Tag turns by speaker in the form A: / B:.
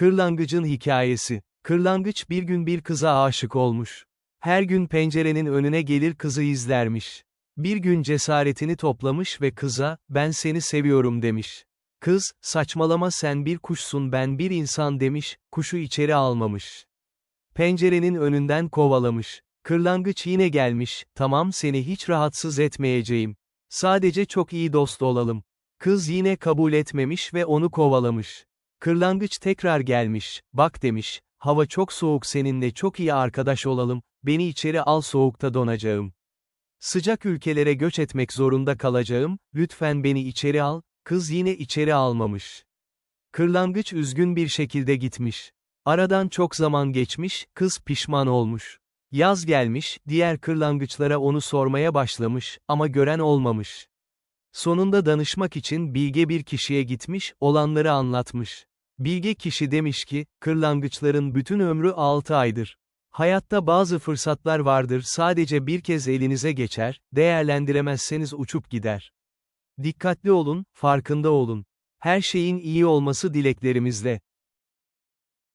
A: Kırlangıcın hikayesi. Kırlangıç bir gün bir kıza aşık olmuş. Her gün pencerenin önüne gelir kızı izlermiş. Bir gün cesaretini toplamış ve kıza, ben seni seviyorum demiş. Kız, saçmalama sen bir kuşsun ben bir insan demiş, kuşu içeri almamış. Pencerenin önünden kovalamış. Kırlangıç yine gelmiş, tamam seni hiç rahatsız etmeyeceğim. Sadece çok iyi dost olalım. Kız yine kabul etmemiş ve onu kovalamış. Kırlangıç tekrar gelmiş, bak demiş, hava çok soğuk seninle çok iyi arkadaş olalım, beni içeri al soğukta donacağım. Sıcak ülkelere göç etmek zorunda kalacağım, lütfen beni içeri al, kız yine içeri almamış. Kırlangıç üzgün bir şekilde gitmiş. Aradan çok zaman geçmiş, kız pişman olmuş. Yaz gelmiş, diğer kırlangıçlara onu sormaya başlamış, ama gören olmamış. Sonunda danışmak için bilge bir kişiye gitmiş, olanları anlatmış. Bilge kişi demiş ki, kırlangıçların bütün ömrü 6 aydır. Hayatta bazı fırsatlar vardır sadece bir kez elinize geçer, değerlendiremezseniz uçup gider. Dikkatli olun, farkında olun. Her şeyin iyi olması dileklerimizle.